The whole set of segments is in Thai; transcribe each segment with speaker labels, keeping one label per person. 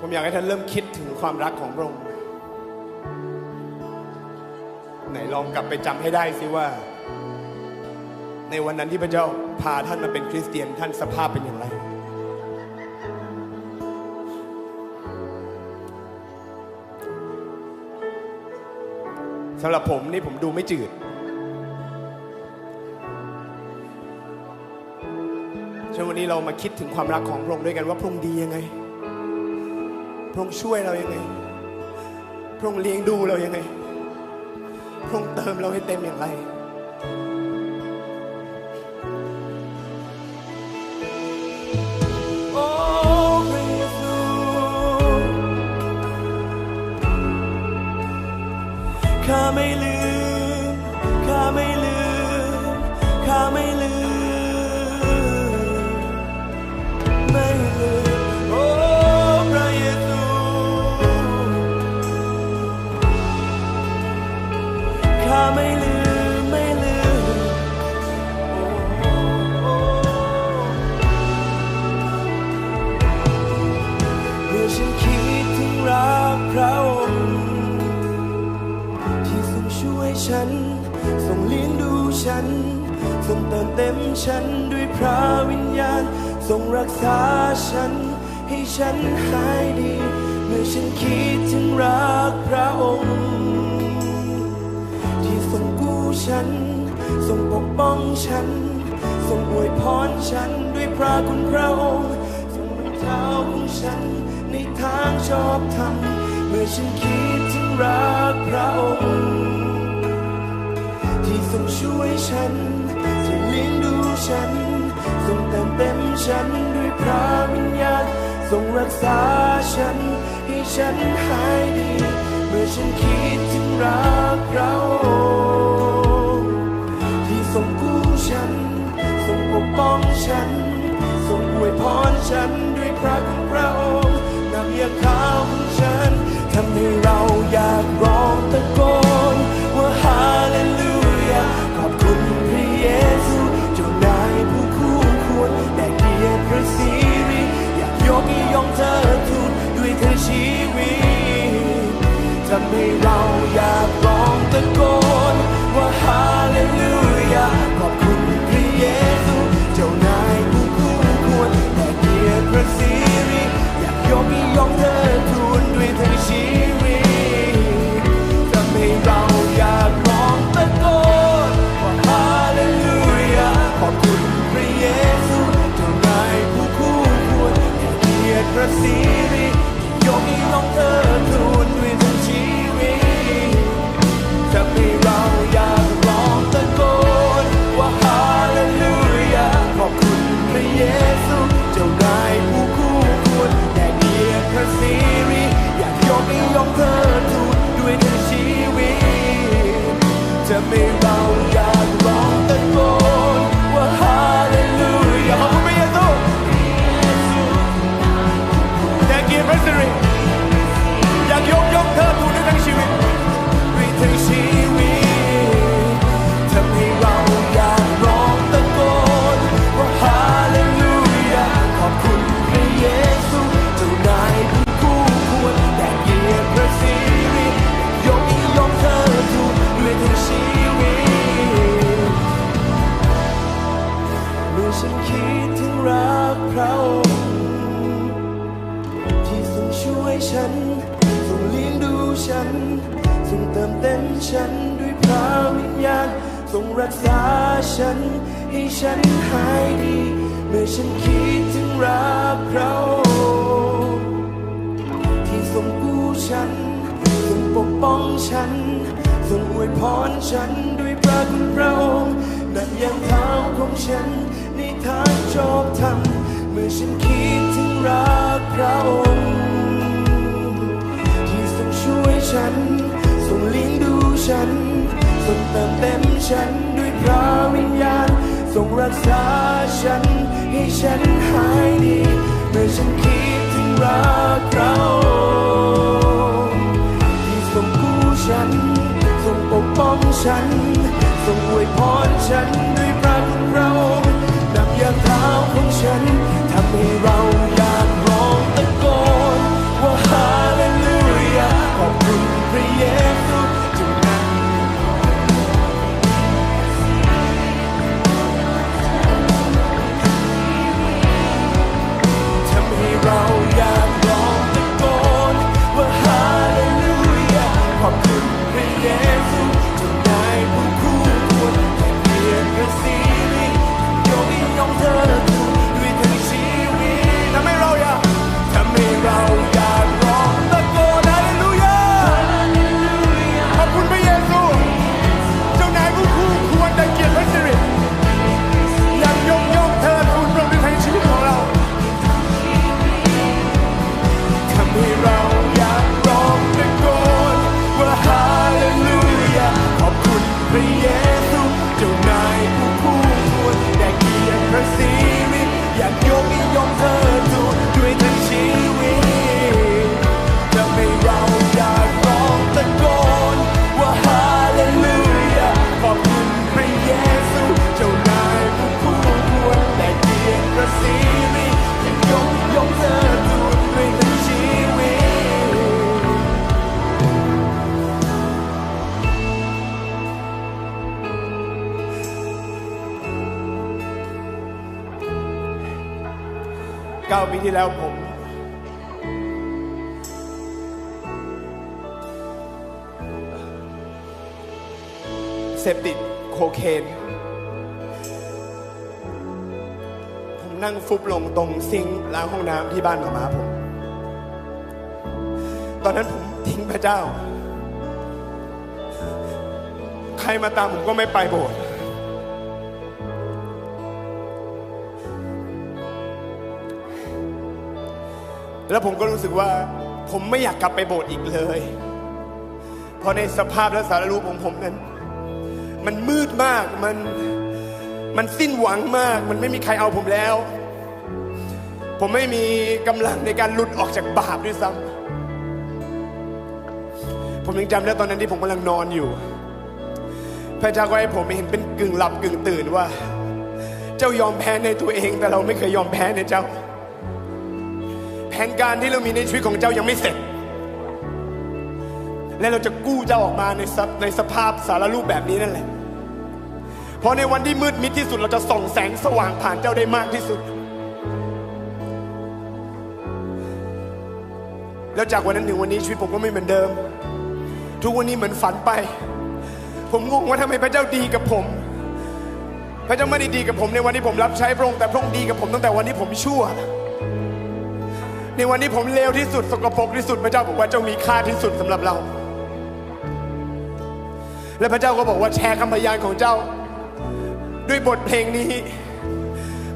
Speaker 1: ผมอยากให้ท่านเริ่มคิดถึงความรักของพระองค์ไหนลองกลับไปจำให้ได้สิว่า ในวันนั้นที่พระเจ้าพาท่านมาเป็นคริสเตียนท่านสภาพเป็นย่างไร สำหรับผมนี่ผมดูไม่จืด ช่วงวันนี้เรามาคิดถึงความรักของพระองค์ด้วยกันว่าพระองค์ดียังไง พระองค์ช่วยเรายังไง พระองค์เลี้ยงดูเรายังไง พระองค์เติมเราให้เต็มอย่างไร ข้าไม่ลืม ข้าไม่ลืม ข้าไม่ลืม ไม่ลืม โอ้พระเยซู ข้าไม่ลืม ฉัน ทรงเลี้ยงดูฉัน ทรงเติมเต็มฉันด้วยพระวิญญาณ ทรงรักษาฉัน ให้ฉันหายดี เมื่อฉันคิดถึงรักพระองค์ ที่ทรงกู้ฉัน ทรงปกป้องฉัน ทรงอวยพรฉันด้วยพระคุณพระองค์ ทรงนำเท้าของฉันในทางชอบธรรมเมื่อฉันคิดถึงรักพระองค์ ที่ทรงช่วยฉันที่เลี้ยงดูฉันทรงเติมเต็มฉันด้วยพระวิญญาณทรงรักษาฉันให้ฉันหายดี เมื่อฉันคิดถึงรักพระองค์ที่ทรงกู้ฉันทรงปกป้องฉันทรงอวยพรฉันด้วยพระคุณพระองค์นำยาขาวของฉันทำให้เราอยากร้องตะโกนว่าฮาเลลู กี ติมเต็มฉันด้วยพระวิญญาณทรงรักษาฉัน ให้ฉันหายดี เมื่อฉันคิดถึงรักพระองค์ที่ทรงกู้ฉันทรงปกป้องฉันทรงอวยพรฉันด้วยพระคุณพระองค์นั่นยังเท้าของฉันในทางชอบธรรมเมื่อฉันคิดถึงรักพระองค์ที่ทรงช่วยฉัน เลี้ยงดูฉันทรงเติมเต็มฉันด้วยพระวิญญาณทรงรักษาฉันให้ฉันหายดีเมื่อฉันคิดถึงรักเราที่ทรงกู้ฉันทรงปกป้องฉันทรงอวยพรฉันด้วยพระคุณพราอนำยางเท้าของฉัน 9 ปีที่แล้วผม เสพติดโคเคน ผมนั่งฟุบลงตรงซิงล้างห้องน้ำที่บ้านหมามาผม ตอนนั้นผมทิ้งพระเจ้า ใครมาตามผมก็ไม่ไปโบสถ์ แล้วผมก็รู้สึกว่าผมไม่อยากกลับไปโบสถ์อีกเลย เพราะในสภาพและสารรูปของผมนั้น มันมืดมากมันมันสิ้นหวังมาก มันไม่มีใครเอาผมแล้ว ผมไม่มีกำลังในการหลุดออกจากบาปด้วยซ้ำผมยังจำได้ตอนนั้นที่ผมกำลังนอนอยู่ พระเจ้าก็ให้ผมเห็นเป็นกึ่งหลับกึ่งตื่นว่า เจ้ายอมแพ้ในตัวเองแต่เราไม่เคยยอมแพ้ในเจ้า แผนการที่เรามีในชีวิตของเจ้ายังไม่เสร็จ และเราจะกู้เจ้าออกมาในในสภาพสารรูปแบบนี้นั่นแหละ เพราะในวันที่มืดมิดที่สุดเราจะส่องแสงสว่างผ่านเจ้าได้มากที่สุด แล้วจากวันนั้นถึงวันนี้ชีวิตผมก็ไม่เหมือนเดิม ทุกวันนี้เหมือนฝันไป ผมงงว่าทำไมพระเจ้าดีกับผมพระเจ้าไม่ได้ดีกับผมในวันที่ผมรับใช้พระองค์แต่พระองค์ดีกับผมตั้งแต่วันที่ผมชั่ว ในวันที่ผมเลวที่สุดสกปรกที่สุดพระเจ้าบอกว่าเจ้ามีค่าที่สุดสำหรับเรา และพระเจ้าก็บอกว่าแชร์คำพยานของเจ้า ด้วยบทเพลงนี้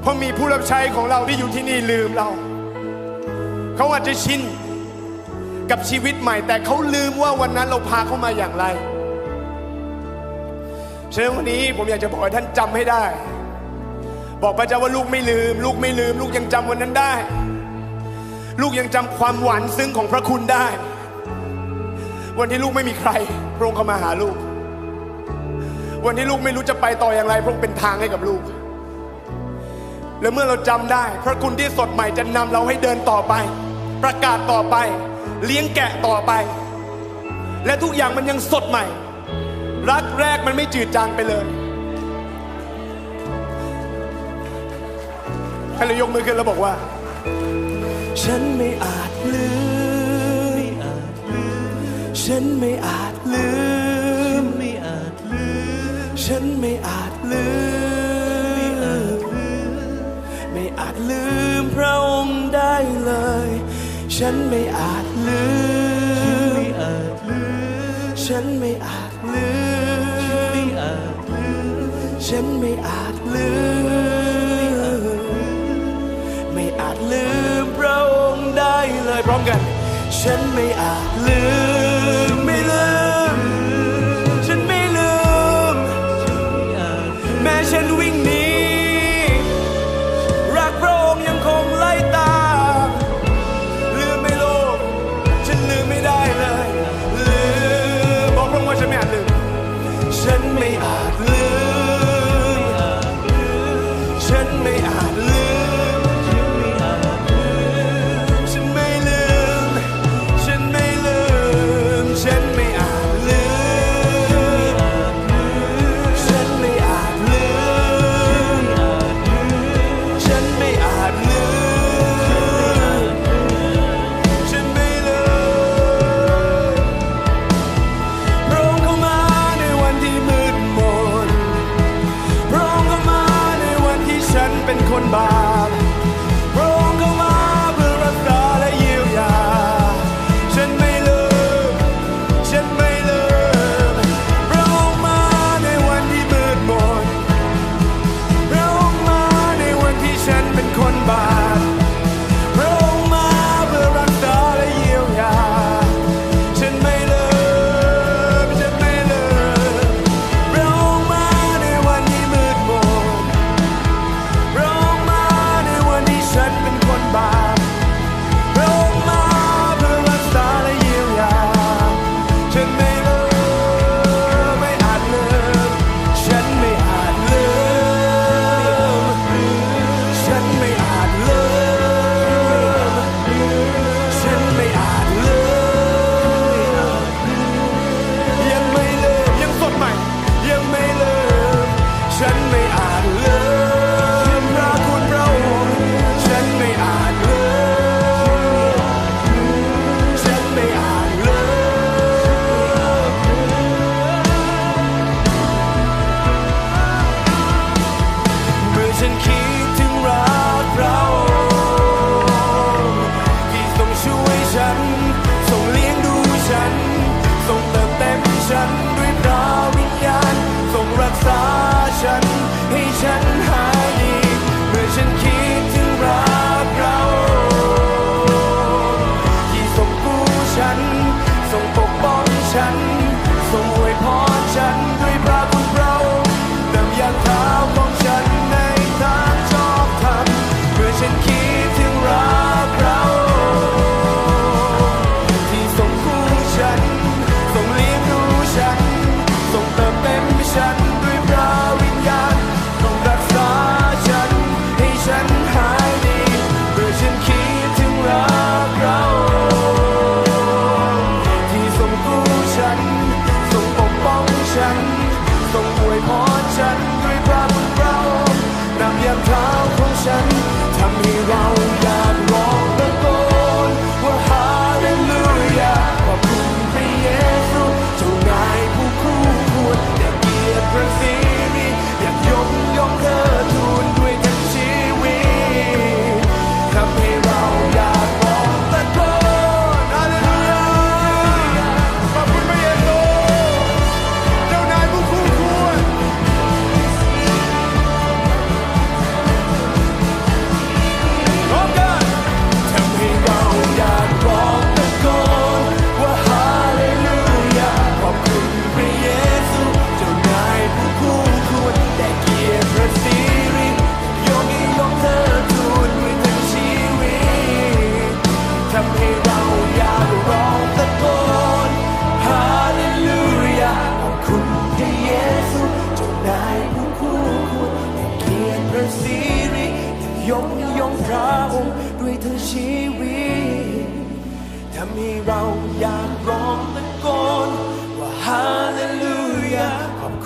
Speaker 1: เพราะมีผู้รับใช้ของเราที่อยู่ที่นี่ลืมเรา เขาอาจจะชินกับชีวิตใหม่ แต่เขาลืมว่าวันนั้นเราพาเขามาอย่างไรฉะนั้นวันนี้ผมอยากจะบอกให้ท่านจำให้ได้ บอกพระเจ้าว่าลูกไม่ลืม ลูกไม่ลืม ลูกยังจำวันนั้นได้ ลูกยังจำความหวานซึ้งของพระคุณได้ วันที่ลูกไม่มีใคร พระองค์เข้ามาหาลูก วันที่ลูกไม่รู้จะไปต่ออย่างไร พระองค์เป็นทางให้กับลูก และเมื่อเราจำได้ พระคุณที่สดใหม่จะนำเราให้เดินต่อไป ประกาศต่อไป เลี้ยงแกะต่อไป และทุกอย่างมันยังสดใหม่ รักแรกมันไม่จืดจางไปเลยให้เรายกมือขึ้นแล้วบอกว่า ฉันไม่อาจลืมฉันไม่อาจลืม
Speaker 2: ไม่อาจลืม
Speaker 1: ฉันไม่อาจลืม ไม่อาจลืมพระองค์ได้เลย ฉันไม่อาจลืม
Speaker 2: ไม่อาจลืม
Speaker 1: ฉันไม่อาจลืม
Speaker 2: ไม่อาจลืม
Speaker 1: ฉันไม่อาจลืมไม่อาจลืม เลยพร้อมกัน ฉันไม่อาจลืมไม่ลืม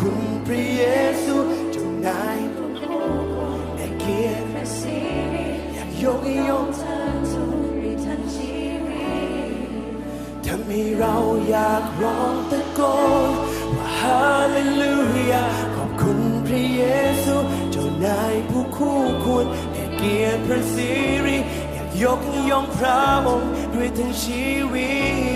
Speaker 1: คุณพระเยซูเจ้านายได้เกียรติอยากยกย่องทำให้เราอยากร้องตะโกนว่าฮาเลลูยาขอบคุณพระเยซูเจ้านายผู้คู่ควรได้เกียรติพระสิริอยากยกย่องพระองค์ด้วยทั้งชีวิต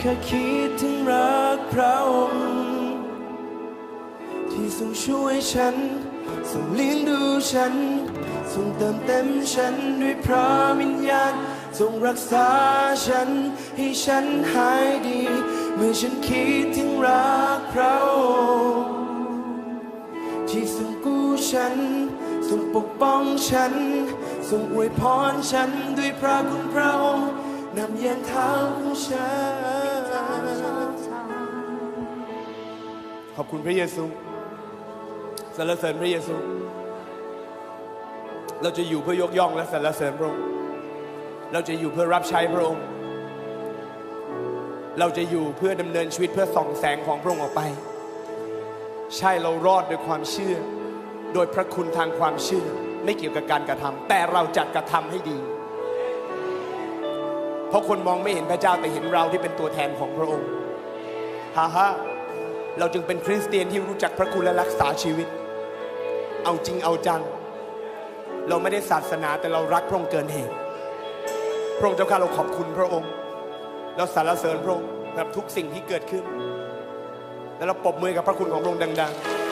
Speaker 1: แค่คิดถึงรักพระองค์ที่ทรงช่วยฉันทรงเลี้ยงดูฉันทรงเติมเต็มฉันด้วยพระวิญญาณทรงรักษาฉันให้ฉันหายดี เมื่อฉันคิดถึงรักพระองค์ที่ทรงกู้ฉันทรงปกป้องฉันทรงอวยพรฉันด้วยพระคุณพระองค์นำยังเท้าของฉัน ขอบคุณพระเยซูสรรเสริญพระเยซู เราจะอยู่เพื่อยกย่องและสรรเสริญพระองค์ เราจะอยู่เพื่อรับใช้พระองค์ เราจะอยู่เพื่อดำเนินชีวิตเพื่อส่องแสงของพระองค์ออกไป ใช่เรารอดด้วยความเชื่อ โดยพระคุณทางความเชื่อไม่เกี่ยวกับการกระทำแต่เราจะกระทำให้ดี เพราะคนมองไม่เห็นพระเจ้าแต่เห็นเราที่เป็นตัวแทนของพระองค์ฮ่าฮ่า เราจึงเป็นคริสเตียนที่รู้จักพระคุณและรักษาชีวิต เอาจริงเอาจัง เราไม่ได้ศาสนาแต่เรารักพระองค์เกินเหตุ พระองค์เจ้าข้าเราขอบคุณพระองค์ เราสรรเสริญพระองค์กับทุกสิ่งที่เกิดขึ้น และเราปรบมือกับพระคุณของพระองค์ดัง ๆ